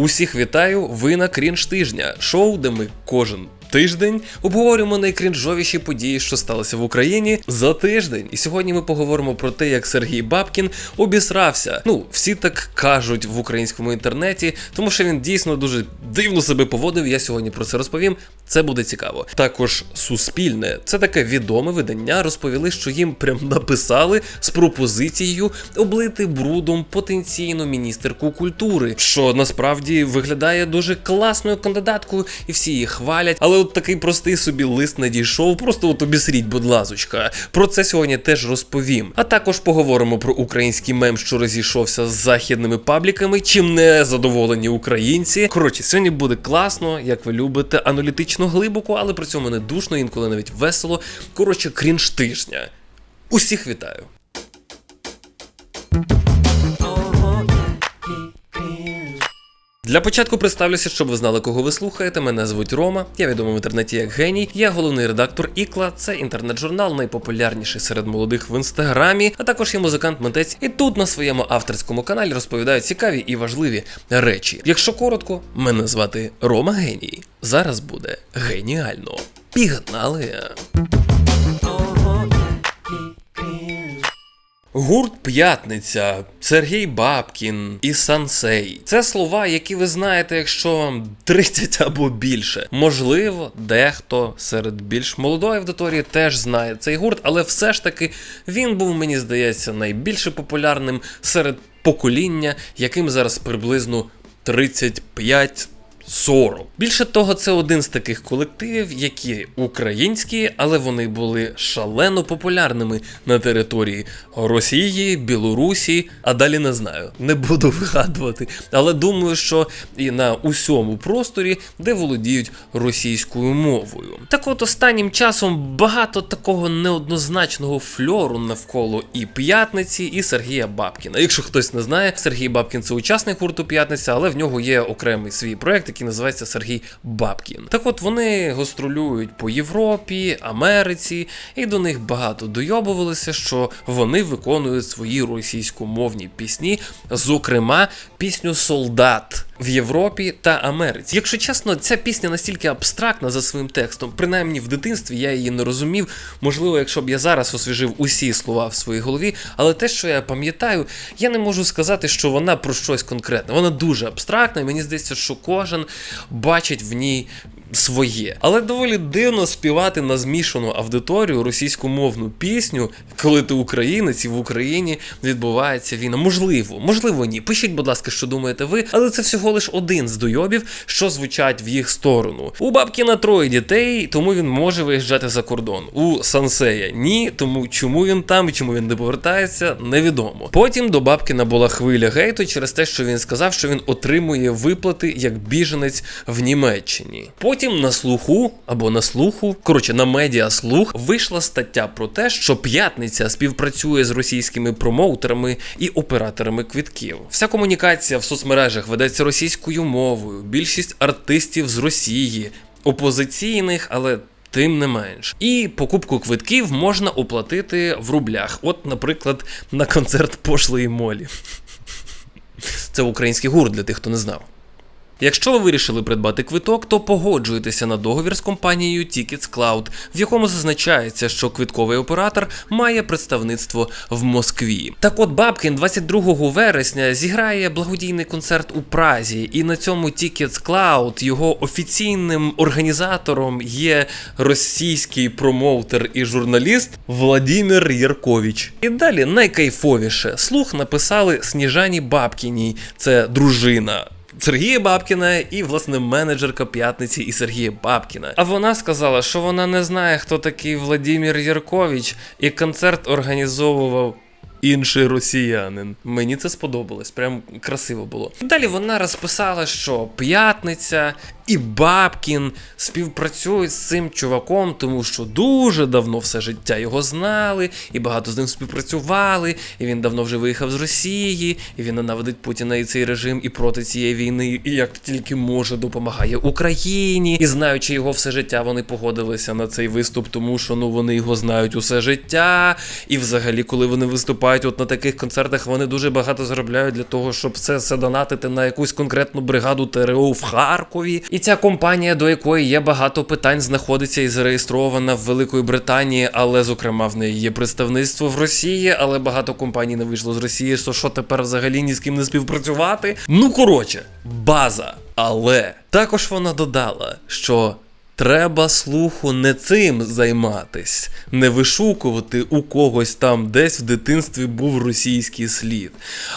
Усіх вітаю! Ви на крінж тижня, шоу, де ми кожен. Тиждень обговорюємо найкрінжовіші події, що сталися в Україні за тиждень. І сьогодні ми поговоримо про те, як Сергій Бабкін обісрався. Ну, всі так кажуть в українському інтернеті, тому що він дійсно дуже дивно себе поводив. Я сьогодні про це розповім. Це буде цікаво. Також суспільне, це таке відоме видання. Розповіли, що їм прям написали з пропозицією облити брудом потенційну міністерку культури, що насправді виглядає дуже класною кандидаткою, і всі її хвалять. Але от такий простий собі лист надійшов. Просто от обісріть, будь лазочка. Про це сьогодні теж розповім. А також поговоримо про український мем, що розійшовся з західними пабліками, чим не задоволені українці. Коротше, сьогодні буде класно, як ви любите, аналітично глибоко, але при цьому не душно, інколи навіть весело. Коротше, крінж тижня. Усіх вітаю. Для початку представлюся, щоб ви знали, кого ви слухаєте. Мене звуть Рома. Я відомий в інтернеті як геній. Я головний редактор Ікла. Це інтернет-журнал, найпопулярніший серед молодих в інстаграмі, а також є музикант-митець. І тут на своєму авторському каналі розповідаю цікаві і важливі речі. Якщо коротко, мене звати Рома Геній. Зараз буде геніально. Пігнали! Гурт П'ятниця, Сергій Бабкін і Сансей. Це слова, які ви знаєте, якщо вам 30 або більше. Можливо, дехто серед більш молодої аудиторії теж знає цей гурт, але все ж таки він був, мені здається, найбільше популярним серед покоління, яким зараз приблизно 35 40. Більше того, це один з таких колективів, які українські, але вони були шалено популярними на території Росії, Білорусі, а далі не знаю, не буду вигадувати. Але думаю, що і на усьому просторі, де володіють російською мовою. Так от останнім часом багато такого неоднозначного фльору навколо і п'ятниці, і Сергія Бабкіна. Якщо хтось не знає, Сергій Бабкін це учасник гурту П'ятниця, але в нього є окремий свій проект, який називається Сергій Бабкін. Так от вони гострулюють по Європі, Америці, і до них багато дойобувалися, що вони виконують свої російськомовні пісні, зокрема пісню Солдат. В Європі та Америці. Якщо чесно, ця пісня настільки абстрактна за своїм текстом, принаймні в дитинстві я її не розумів. Можливо, якщо б я зараз освіжив усі слова в своїй голові, але те, що я пам'ятаю, я не можу сказати, що вона про щось конкретне. Вона дуже абстрактна, і мені здається, що кожен бачить в ній своє. Але доволі дивно співати на змішану аудиторію російськомовну пісню, коли ти українець і в Україні відбувається війна. Можливо, можливо, ні. Пишіть, будь ласка, що думаєте ви, але це всього лиш один з дойобів, що звучать в їх сторону. У Бабкіна троє дітей, тому він може виїжджати за кордон. У Сансея ні, тому чому він там і чому він не повертається, невідомо. Потім до Бабкіна була хвиля гейту через те, що він сказав, що він отримує виплати як біженець в Німеччині. Потім на слуху або на слуху, коротше, на медіа слух вийшла стаття про те, що п'ятниця співпрацює з російськими промоутерами і операторами квитків. Вся комунікація в соцмережах ведеться російською мовою. Більшість артистів з Росії, опозиційних, але. Тим не менш, і покупку квитків можна оплатити в рублях. От, наприклад, на концерт пошлої молі. Це український гурт для тих, хто не знав. Якщо ви вирішили придбати квиток, то погоджуєтеся на договір з компанією Tickets Cloud, в якому зазначається, що квитковий оператор має представництво в Москві. Так от Бабкін 22 вересня зіграє благодійний концерт у Празі, і на цьому Tickets Cloud його офіційним організатором є російський промоутер і журналіст Владимир Яркович. І далі найкайфовіше слух написали Сніжані Бабкіній, це дружина. Сергія Бабкіна і, власне, менеджерка п'ятниці і Сергія Бабкіна. А вона сказала, що вона не знає, хто такий Владимир Яркович, і концерт організовував. Інший росіянин. Мені це сподобалось, прям красиво було. Далі вона розписала, що п'ятниця і Бабкін співпрацюють з цим чуваком, тому що дуже давно все життя його знали, і багато з ним співпрацювали. І він давно вже виїхав з Росії, і він ненавидить Путіна і цей режим і проти цієї війни, і як тільки може допомагає Україні. І знаючи його все життя, вони погодилися на цей виступ, тому що ну вони його знають усе життя. І взагалі, коли вони виступають от на таких концертах, вони дуже багато заробляють для того, щоб це все донатити на якусь конкретну бригаду ТРО в Харкові. І ця компанія, до якої є багато питань, знаходиться і зареєстрована в Великої Британії, але зокрема в неї є представництво в Росії, але багато компаній не вийшло з Росії. що що тепер взагалі ні з ким не співпрацювати? Ну коротше, база. Але також вона додала, що Треба слуху не цим займатись, не вишукувати у когось там десь в дитинстві був російський слід,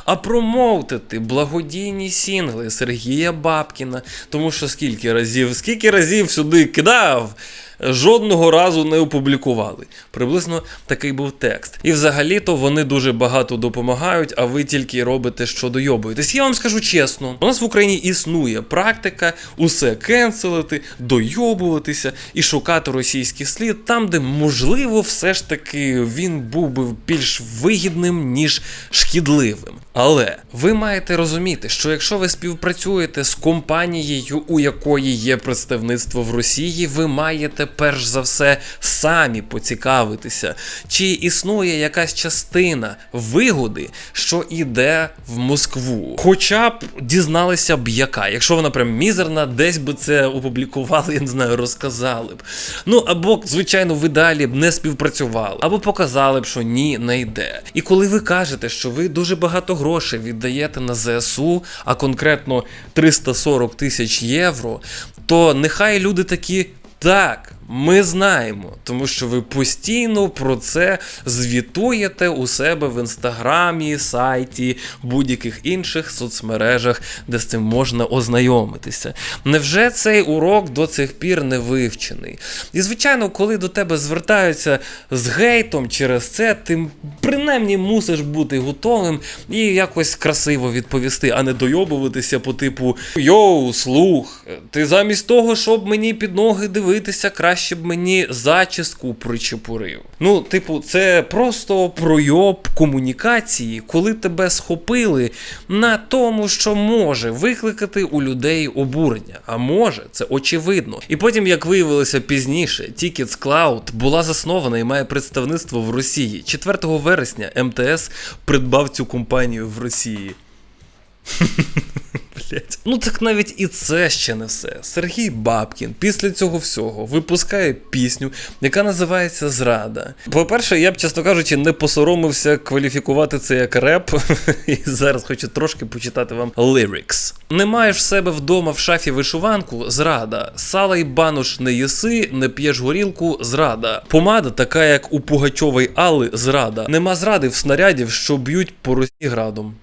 а промовтити благодійні сінгли Сергія Бабкіна. Тому що скільки разів, скільки разів сюди кидав, жодного разу не опублікували. Приблизно такий був текст. І взагалі-то вони дуже багато допомагають, а ви тільки робите, що дойобуєтесь. Я вам скажу чесно, у нас в Україні існує практика усе кенселити, дойобуватися і шукати російський слід там, де можливо все ж таки він був би більш вигідним, ніж шкідливим. Але ви маєте розуміти, що якщо ви співпрацюєте з компанією, у якої є представництво в Росії, ви маєте перш за все самі поцікавитися, чи існує якась частина вигоди, що іде в Москву. Хоча б дізналися б яка. Якщо вона прям мізерна, десь би це опублікували, я не знаю, розказали б. Ну або, звичайно, ви далі б не співпрацювали, або показали б, що ні, не йде. І коли ви кажете, що ви дуже багато грошей віддаєте на ЗСУ, а конкретно 340 тисяч євро, то нехай люди такі так. Ми знаємо, тому що ви постійно про це звітуєте у себе в інстаграмі, сайті, будь-яких інших соцмережах, де з цим можна ознайомитися. Невже цей урок до цих пір не вивчений? І звичайно, коли до тебе звертаються з гейтом через це, ти принаймні мусиш бути готовим і якось красиво відповісти, а не дойобуватися по типу Йоу, слух, ти замість того, щоб мені під ноги дивитися, краще б мені зачіску причепурив. Ну, типу, це просто пройоб комунікації, коли тебе схопили на тому, що може викликати у людей обурення. А може, це очевидно. І потім, як виявилося пізніше, Tickets Cloud була заснована і має представництво в Росії. 4 вересня МТС придбав цю компанію в Росії. Блять. Ну так навіть і це ще не все. Сергій Бабкін після цього всього випускає пісню, яка називається Зрада. По-перше, я б, чесно кажучи, не посоромився кваліфікувати це як реп. І зараз хочу трошки почитати вам lyrics. Не маєш в себе вдома в шафі вишиванку, зрада. Сала й бануш не їси, не п'єш горілку, зрада. Помада така, як у Пугачової Алли, зрада. Нема зради в снарядів, що б'ють по Росії градом.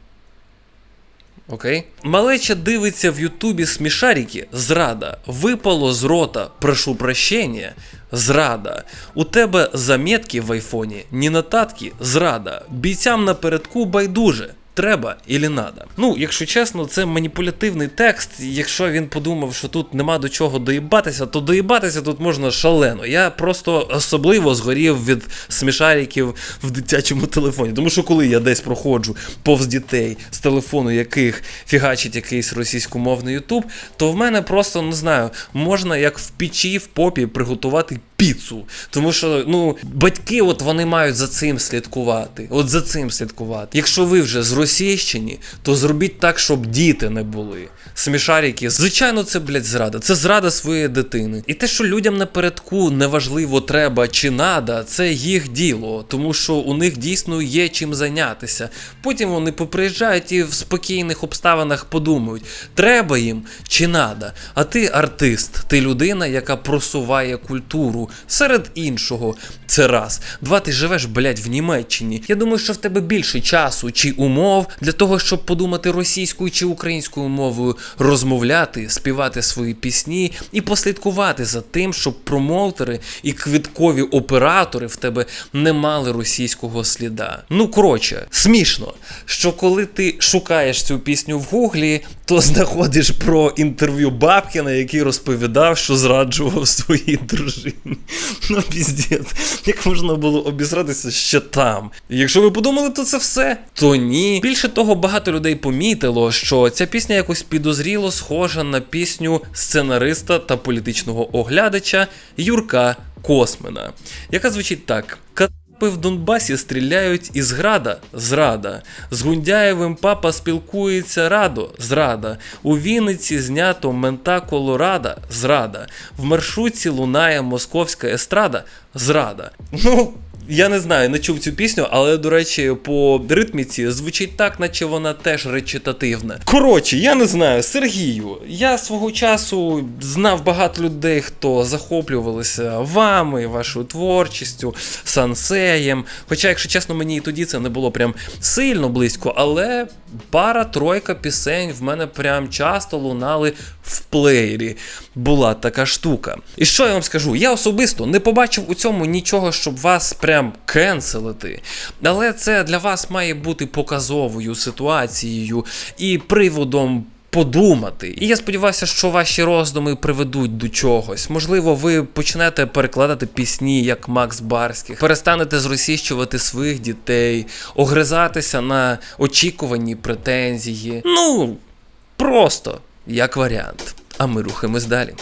Окей. Малеча дивиться в Ютубі смішарики. Зрада. Випало з рота. Прошу прощення. Зрада. У тебе заметки в айфоні, ні нотатки, зрада. Бійцям напередку байдуже. Треба ілі надо. Ну, якщо чесно, це маніпулятивний текст. Якщо він подумав, що тут нема до чого доїбатися, то доїбатися тут можна шалено. Я просто особливо згорів від смішариків в дитячому телефоні. Тому що коли я десь проходжу повз дітей з телефону, яких фігачить якийсь російськомовний ютуб, то в мене просто не знаю, можна як в печі в попі приготувати піцу. Тому що ну батьки, от вони мають за цим слідкувати. От за цим слідкувати. Якщо ви вже з Російщині, то зробіть так, щоб діти не були. Смішарики, звичайно, це блядь, зрада. Це зрада своєї дитини. І те, що людям напередку неважливо треба чи нада, це їх діло, тому що у них дійсно є чим зайнятися. Потім вони поприїжджають і в спокійних обставинах подумають, треба їм чи нада. А ти артист, ти людина, яка просуває культуру. Серед іншого, це раз. Два, ти живеш, блядь, в Німеччині. Я думаю, що в тебе більше часу чи умов для того, щоб подумати російською чи українською мовою, розмовляти, співати свої пісні і послідкувати за тим, щоб промоутери і квіткові оператори в тебе не мали російського сліда. Ну коротше, смішно, що коли ти шукаєш цю пісню в гуглі, то знаходиш про інтерв'ю Бабкіна, який розповідав, що зраджував своїй дружині. Ну, піздець, як можна було обізратися ще там. Якщо ви подумали, то це все, то ні. Більше того, багато людей помітило, що ця пісня якось підозріло схожа на пісню сценариста та політичного оглядача Юрка Космина, яка звучить так. Лампи в Донбасі стріляють із града зрада. З Гундяєвим папа спілкується радо зрада. У Вінниці знято мента Колорада зрада. В маршрутці лунає московська естрада зрада. Ну. Я не знаю, не чув цю пісню, але до речі, по ритміці звучить так, наче вона теж речитативна. Коротше, я не знаю, Сергію. Я свого часу знав багато людей, хто захоплювалися вами, вашою творчістю, сансеєм. Хоча, якщо чесно, мені і тоді це не було прям сильно близько, але пара-тройка пісень в мене прям часто лунали в плеєрі. Була така штука. І що я вам скажу? Я особисто не побачив у цьому нічого, щоб вас прям кенселити. Але це для вас має бути показовою ситуацією і приводом. Подумати, і я сподіваюся, що ваші роздуми приведуть до чогось. Можливо, ви почнете перекладати пісні, як Макс Барських, перестанете зросіщувати своїх дітей, огризатися на очікувані претензії. Ну просто як варіант. А ми рухаємось далі.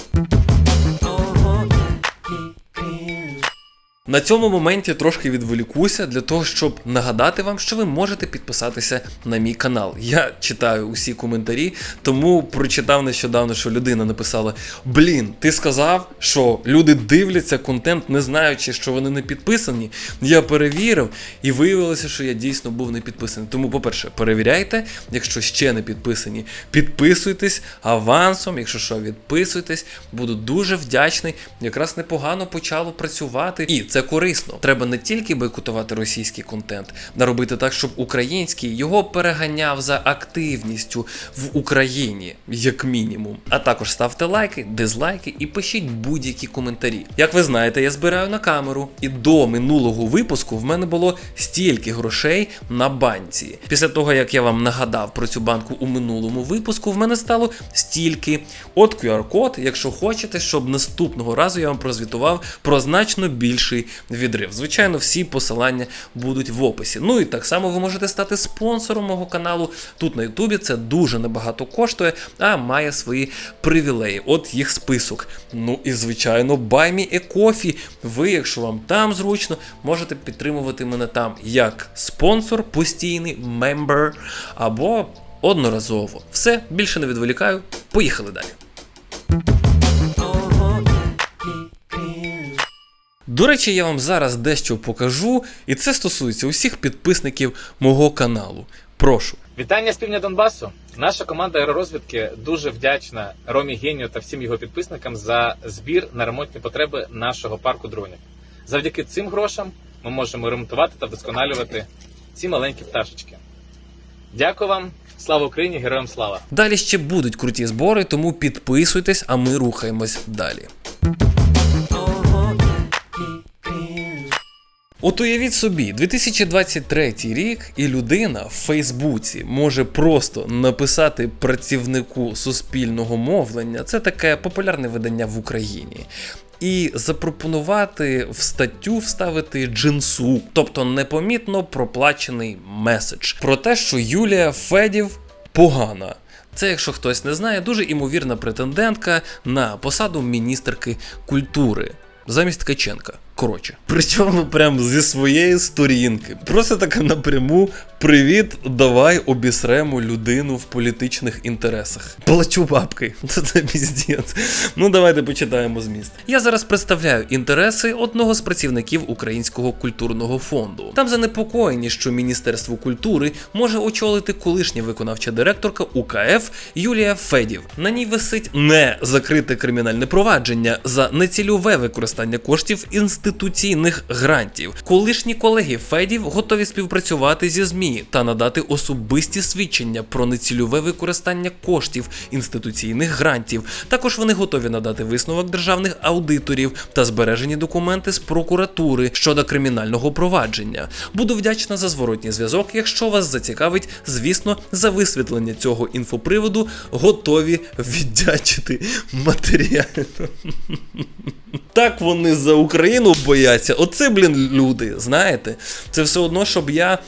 На цьому моменті трошки відволікуся для того, щоб нагадати вам, що ви можете підписатися на мій канал. Я читаю усі коментарі, тому прочитав нещодавно, що людина написала: Блін, ти сказав, що люди дивляться контент, не знаючи, що вони не підписані. Я перевірив і виявилося, що я дійсно був не підписаний. Тому, по-перше, перевіряйте, якщо ще не підписані, підписуйтесь авансом. Якщо що, відписуйтесь, буду дуже вдячний. Якраз непогано почало працювати. І це корисно. Треба не тільки бойкотувати російський контент, а робити так, щоб український його переганяв за активністю в Україні, як мінімум. А також ставте лайки, дизлайки і пишіть будь-які коментарі. Як ви знаєте, я збираю на камеру, і до минулого випуску в мене було стільки грошей на банці. Після того, як я вам нагадав про цю банку у минулому випуску, в мене стало стільки. От QR-код, якщо хочете, щоб наступного разу я вам прозвітував про значно більший відрив. Звичайно, всі посилання будуть в описі. Ну і так само ви можете стати спонсором мого каналу. Тут на Ютубі це дуже небагато коштує, а має свої привілеї. От їх список. Ну і звичайно, баймі Coffee. Ви, якщо вам там зручно, можете підтримувати мене там як спонсор, постійний мембер або одноразово. Все, більше не відволікаю. Поїхали далі. До речі, я вам зараз дещо покажу, і це стосується усіх підписників мого каналу. Прошу. Вітання з півдня Донбасу. Наша команда аеророзвідки дуже вдячна Ромі Генію та всім його підписникам за збір на ремонтні потреби нашого парку дронів. Завдяки цим грошам ми можемо ремонтувати та вдосконалювати ці маленькі пташечки. Дякую вам, слава Україні, героям слава! Далі ще будуть круті збори, тому підписуйтесь, а ми рухаємось далі. От уявіть собі, 2023 рік, і людина в Фейсбуці може просто написати працівнику суспільного мовлення. Це таке популярне видання в Україні. І запропонувати в статтю вставити джинсу, тобто непомітно проплачений меседж про те, що Юлія Федів погана. Це, якщо хтось не знає, дуже імовірна претендентка на посаду міністерки культури замість Ткаченка. Коротше, причому прям зі своєї сторінки. Просто така напряму. Привіт, давай обісремо людину в політичних інтересах. Плачу бабки. Це піздець. Ну давайте почитаємо зміст. Я зараз представляю інтереси одного з працівників Українського культурного фонду. Там занепокоєні, що Міністерство культури може очолити колишня виконавча директорка УКФ Юлія Федів. На ній висить не закрите кримінальне провадження за нецільове використання коштів інституційних грантів. Колишні колеги Федів готові співпрацювати зі ЗМІ та надати особисті свідчення про нецільове використання коштів інституційних грантів. Також вони готові надати висновок державних аудиторів та збережені документи з прокуратури щодо кримінального провадження. Буду вдячна за зворотній зв'язок. Якщо вас зацікавить, звісно, за висвітлення цього інфоприводу готові віддячити матеріально. Так вони за Україну бояться. Оце, блін, люди, знаєте, це все одно, щоб я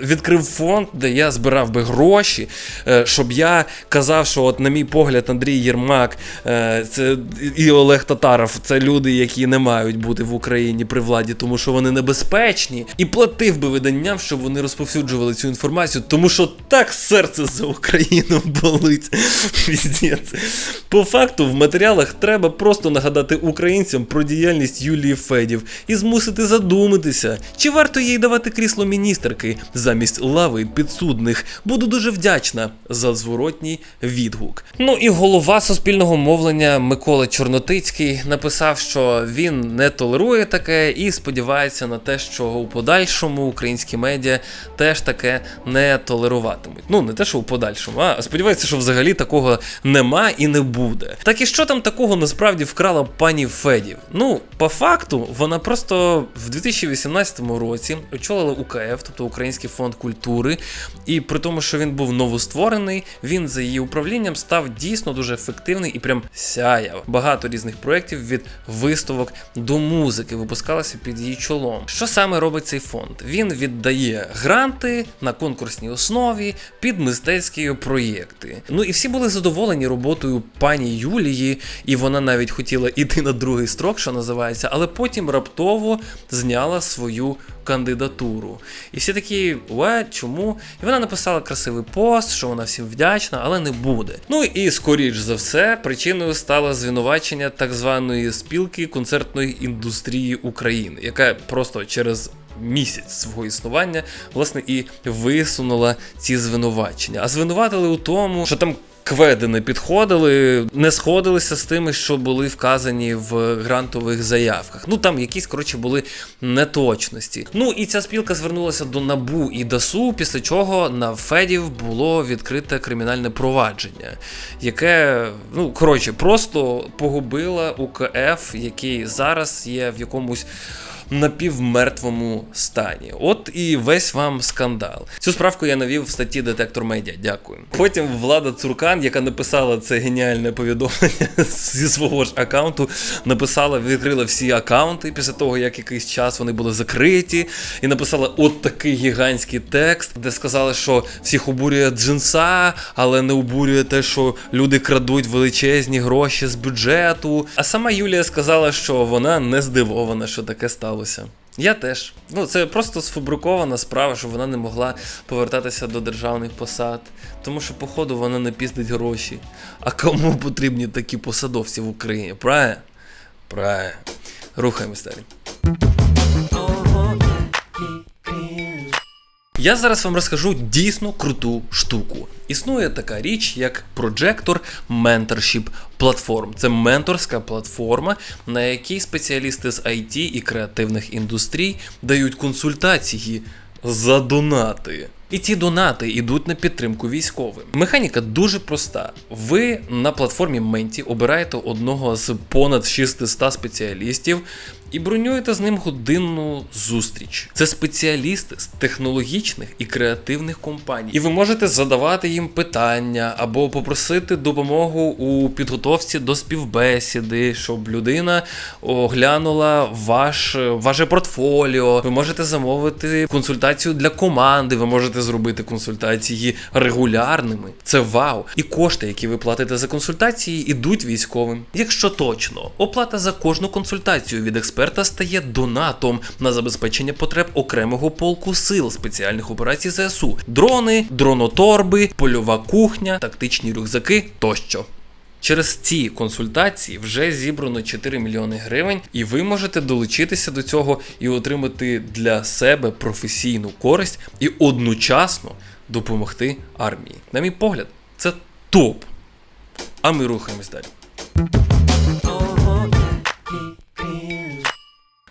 відкрив фонд, де я збирав би гроші, е, щоб я казав, що, от, на мій погляд, Андрій Єрмак е, це, і Олег Татаров це люди, які не мають бути в Україні при владі, тому що вони небезпечні. І платив би виданням, щоб вони розповсюджували цю інформацію, тому що так серце за Україну болить. По факту, в матеріалах треба просто нагадати українцям про діяльність Юлії Федів і змусити задуматися, чи варто їй давати крісло міністерки замість лави підсудних. Буду дуже вдячна за зворотній відгук. Ну і голова суспільного мовлення Микола Чорнотицький написав, що він не толерує таке і сподівається на те, що у подальшому українські медіа теж таке не толеруватимуть. Ну не те, що у подальшому, а сподівається, що взагалі такого нема і не буде. Так і що там такого насправді вкрала пані Федів? Ну, по факту, вона просто в 2018 році очолила УКФ, тобто Український фонд культури, і при тому, що він був новостворений, він за її управлінням став дійсно дуже ефективний і прям сяяв. Багато різних проєктів від виставок до музики випускалося під її чолом. Що саме робить цей фонд? Він віддає гранти на конкурсній основі під мистецькі проєкти. Ну і всі були задоволені роботою пані Юлії, і вона навіть хотіла іти на другий строк, що називається, але потім раптово зняла свою кандидатуру. І всі такі, уе, чому? І вона написала красивий пост, що вона всім вдячна, але не буде. Ну і скоріш за все, причиною стало звинувачення так званої спілки концертної індустрії України, яка просто через. Місяць свого існування, власне, і висунула ці звинувачення. А звинуватили у тому, що там кведи не підходили, не сходилися з тими, що були вказані в грантових заявках. Ну там якісь коротше були неточності. Ну і ця спілка звернулася до НАБУ і ДАСУ, після чого на Федів було відкрите кримінальне провадження, яке ну коротше просто погубило УКФ, який зараз є в якомусь напівмертвому стані. От і весь вам скандал. Цю справку я навів в статті Детектор Медіа. Дякую. Потім влада Цуркан, яка написала це геніальне повідомлення зі свого ж аккаунту, написала, відкрила всі аккаунти після того, як якийсь час вони були закриті, і написала от такий гігантський текст, де сказали, що всіх обурює джинса, але не обурює те, що люди крадуть величезні гроші з бюджету. А сама Юлія сказала, що вона не здивована, що таке сталося. Я теж. Ну, це просто сфабрикована справа, що вона не могла повертатися до державних посад, тому що, походу, вона не піздить гроші. А кому потрібні такі посадовці в Україні? Правильно? Правильно. Рухаємось далі. Я зараз вам розкажу дійсно круту штуку. Існує така річ, як Projector Mentorship Platform. Це менторська платформа, на якій спеціалісти з IT і креативних індустрій дають консультації за донати. І ці донати йдуть на підтримку військовим. Механіка дуже проста. Ви на платформі Менті обираєте одного з понад 600 спеціалістів і бронюєте з ним годинну зустріч. Це спеціалісти з технологічних і креативних компаній. І ви можете задавати їм питання або попросити допомогу у підготовці до співбесіди, щоб людина оглянула ваш, ваше портфоліо. Ви можете замовити консультацію для команди, ви можете зробити консультації регулярними. Це вау. І кошти, які ви платите за консультації, ідуть військовим. Якщо точно, оплата за кожну консультацію від експерта стає донатом на забезпечення потреб окремого полку сил спеціальних операцій ЗСУ: дрони, дроноторби, польова кухня, тактичні рюкзаки тощо. Через ці консультації вже зібрано 4 мільйони гривень, і ви можете долучитися до цього і отримати для себе професійну користь і одночасно допомогти армії. На мій погляд, це топ. А ми рухаємось далі.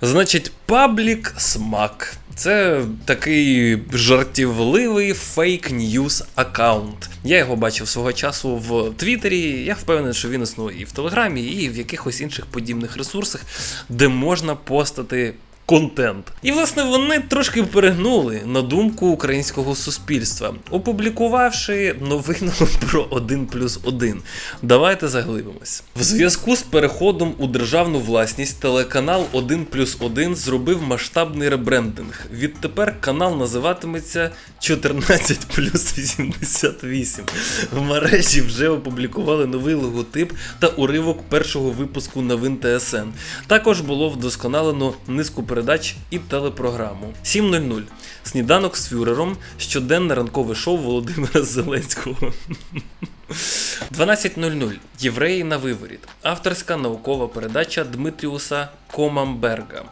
Значить, паблік смак. Це такий жартівливий фейк ньюс аккаунт. Я його бачив свого часу в Твіттері. Я впевнений, що він існує і в Телеграмі, і в якихось інших подібних ресурсах, де можна постати контент. І власне вони трошки перегнули на думку українського суспільства, опублікувавши новину про 1 плюс 1. Давайте заглибимось. В зв'язку з переходом у державну власність телеканал 1 плюс 1 зробив масштабний ребрендинг. Відтепер канал називатиметься 14 плюс 88. В мережі вже опублікували новий логотип та уривок першого випуску новин ТСН. Також було вдосконалено низку передач і телепрограму. 7.00. Сніданок з фюрером. Щоденне ранкове шоу Володимира Зеленського. 12.00. Євреї на виворіт. Авторська наукова передача Дмитріуса Комамберга.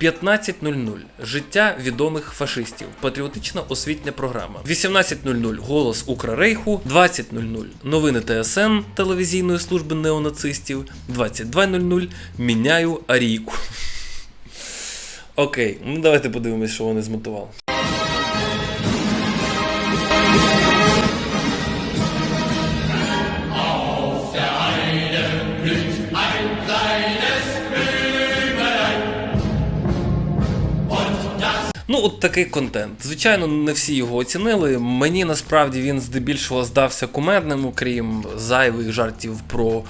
15.00. Життя відомих фашистів. Патріотична освітня програма. 18.00. Голос Украрейху. 20.00. Новини ТСН телевізійної служби неонацистів. 22.00. Міняю Арійку. Окей, ну давайте подивимось, що вони змонтували. Ну, от такий контент. Звичайно, не всі його оцінили. Мені насправді він здебільшого здався кумедним, окрім зайвих жартів про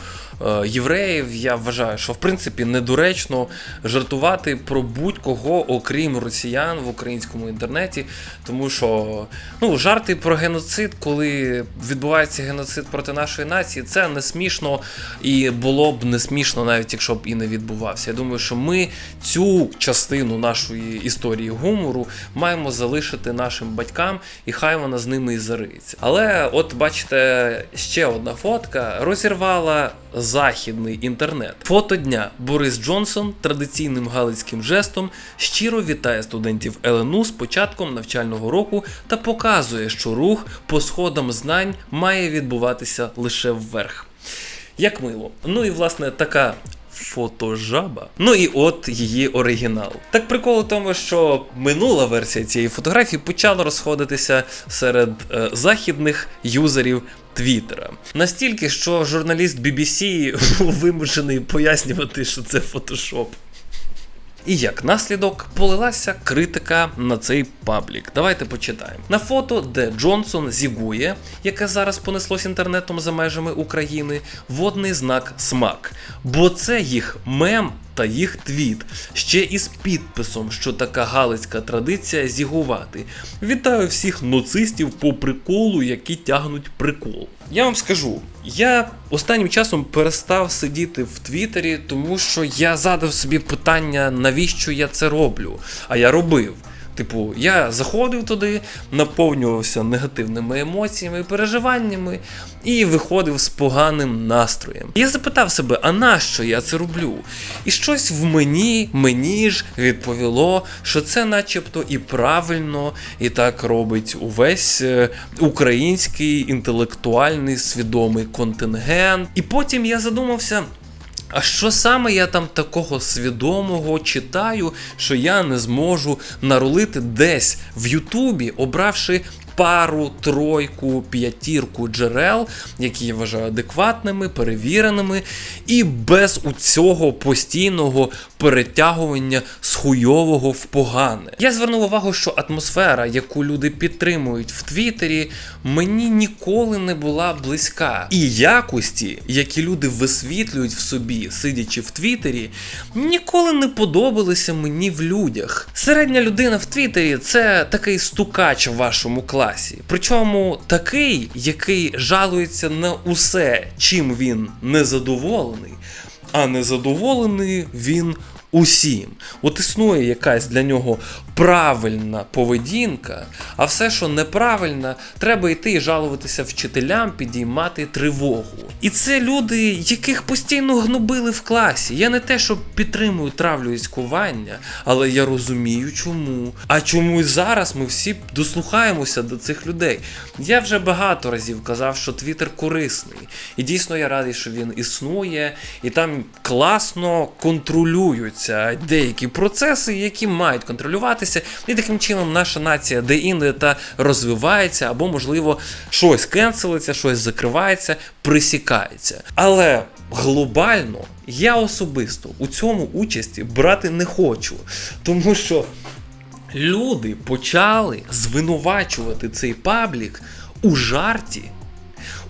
євреїв. Я вважаю, що в принципі недоречно жартувати про будь-кого, окрім росіян в українському інтернеті. Тому що ну, жарти про геноцид, коли відбувається геноцид проти нашої нації, це не смішно і було б не смішно, навіть якщо б і не відбувався. Я думаю, що ми цю частину нашої історії гумору маємо залишити нашим батькам, і хай вона з ними і зариється. Але от бачите, ще одна фотка розірвала західний інтернет. Фото дня Борис Джонсон традиційним галицьким жестом щиро вітає студентів ЛНУ з початком навчального року та показує, що рух по сходам знань має відбуватися лише вверх. Як мило. Ну і власне така фотожаба. Ну і от її оригінал. Так прикол у тому, що минула версія цієї фотографії почала розходитися серед е, західних юзерів. Твіттера. Настільки, що журналіст BBC був вимушений пояснювати, що це фотошоп. І як наслідок полилася критика на цей паблік. Давайте почитаємо. На фото, де Джонсон зігує, яке зараз понеслось інтернетом за межами України, водний знак смак. Бо це їх мем та їх твіт, ще із підписом, що така галицька традиція зігувати. Вітаю всіх нацистів по приколу, які тягнуть прикол. Я вам скажу, я останнім часом перестав сидіти в Твіттері, тому що я задав собі питання, навіщо я це роблю. А я робив. Типу, я заходив туди, наповнювався негативними емоціями і переживаннями і виходив з поганим настроєм. Я запитав себе, а нащо я це роблю? І щось в мені, мені ж відповіло, що це начебто і правильно, і так робить увесь е, український інтелектуальний свідомий контингент. І потім я задумався. А що саме я там такого свідомого читаю, що я не зможу нарулити десь в Ютубі, обравши пару, тройку, п'ятірку джерел, які я вважаю адекватними, перевіреними, і без у цього постійного перетягування з хуйового в погане. Я звернув увагу, що атмосфера, яку люди підтримують в Твіттері, мені ніколи не була близька. І якості, які люди висвітлюють в собі, сидячи в Твіттері, ніколи не подобалися мені в людях. Середня людина в Твіттері це такий стукач в вашому класі. Причому такий, який жалується на усе, чим він незадоволений, а незадоволений він усім. От існує якась для нього правильна поведінка, а все, що неправильно, треба йти і жалуватися вчителям, підіймати тривогу. І це люди, яких постійно гнобили в класі. Я не те, що підтримую травлю і цькування, але я розумію, чому. А чомусь зараз ми всі дослухаємося до цих людей. Я вже багато разів казав, що Твіттер корисний. І дійсно я радий, що він існує, і там класно контролюються деякі процеси, які мають контролюватися. І таким чином наша нація де-інде та розвивається, або, можливо, щось кенселиться, щось закривається, присікається. Але глобально я особисто у цьому участі брати не хочу, тому що люди почали звинувачувати цей паблік у жарті.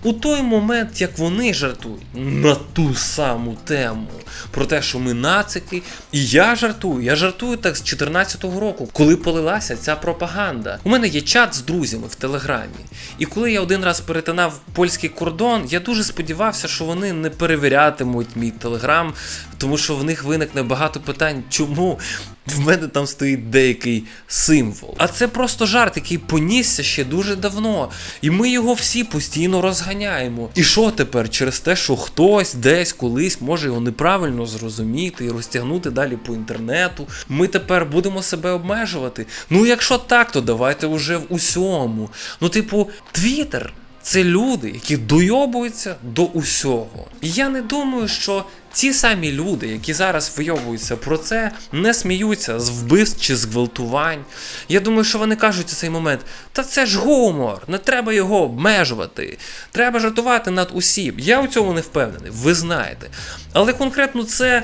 У той момент, як вони жартують на ту саму тему про те, що ми нацики, і я жартую. Я жартую так з 14-го року, коли полилася ця пропаганда. У мене є чат з друзями в телеграмі. І коли я один раз перетинав польський кордон, я дуже сподівався, що вони не перевірятимуть мій телеграм, тому що в них виникне багато питань, чому в мене там стоїть деякий символ. А це просто жарт, який понісся ще дуже давно. І ми його всі постійно розганяємо. І що тепер через те, що хтось десь колись може його неправильно зрозуміти і розтягнути далі по інтернету. Ми тепер будемо себе обмежувати. Ну, якщо так, то давайте уже в усьому. Ну, типу, Твіттер це люди, які дойобуються до усього. І я не думаю, що ці самі люди, які зараз вийобуються про це, не сміються з вбивств чи з гвалтувань. Я думаю, що вони кажуть у цей момент: та це ж гумор, не треба його обмежувати. Треба жартувати над усім. Я у цьому не впевнений, ви знаєте. Але конкретно це.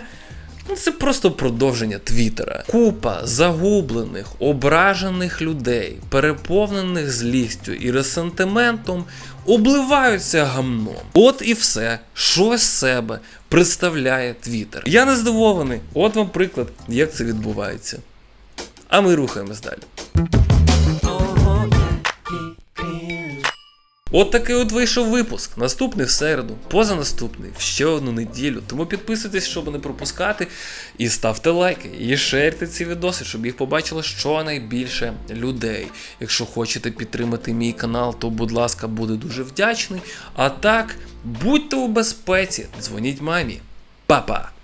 Ну, це просто продовження Твіттера. Купа загублених, ображених людей, переповнених злістю і ресентиментом, обливаються гамном. От і все, що з себе представляє Твіттер. Я не здивований. От вам приклад, як це відбувається. А ми рухаємось далі. От такий от вийшов випуск. Наступний в середу, позанаступний в ще одну неділю. Тому підписуйтесь, щоб не пропускати. І ставте лайки, і шерте ці відоси, щоб їх побачило щонайбільше людей. Якщо хочете підтримати мій канал, то будь ласка, буду дуже вдячний. А так, будьте у безпеці, дзвоніть мамі. Па-па!